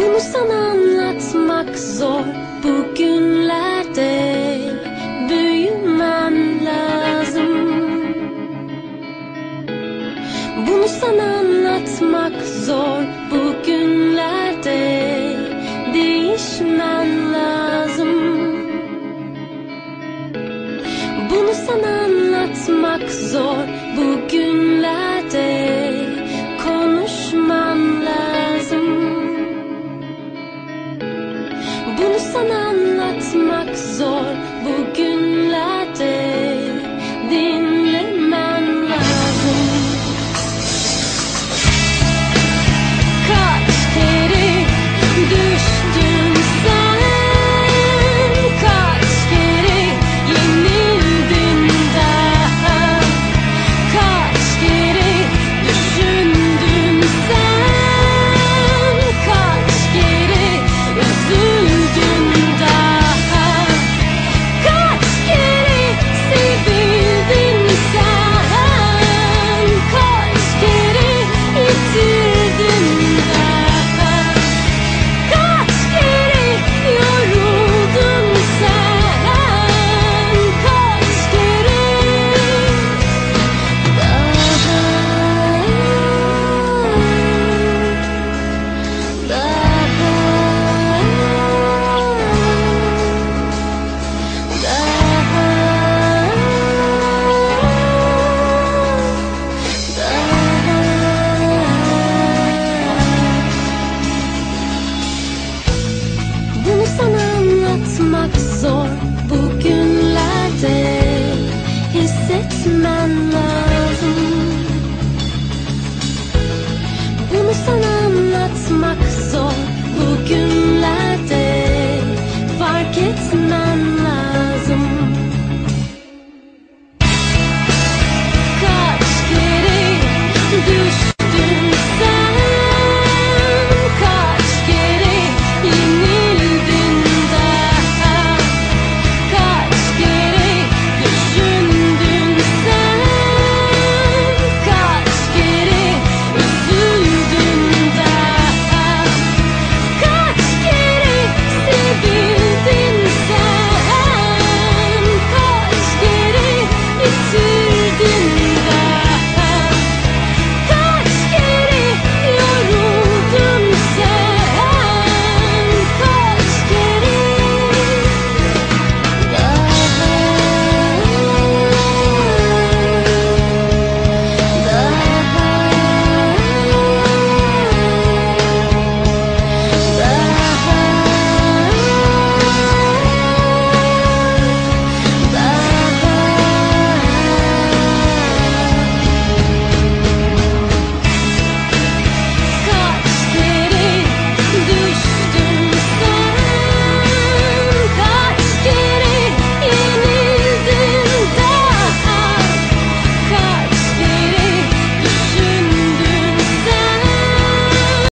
Bunu sana anlatmak zor bugünlerde büyümem lazım. Bunu sana anlatmak zor bugünlerde değişmen lazım. Bunu sana anlatmak zor bugünlerde Bunu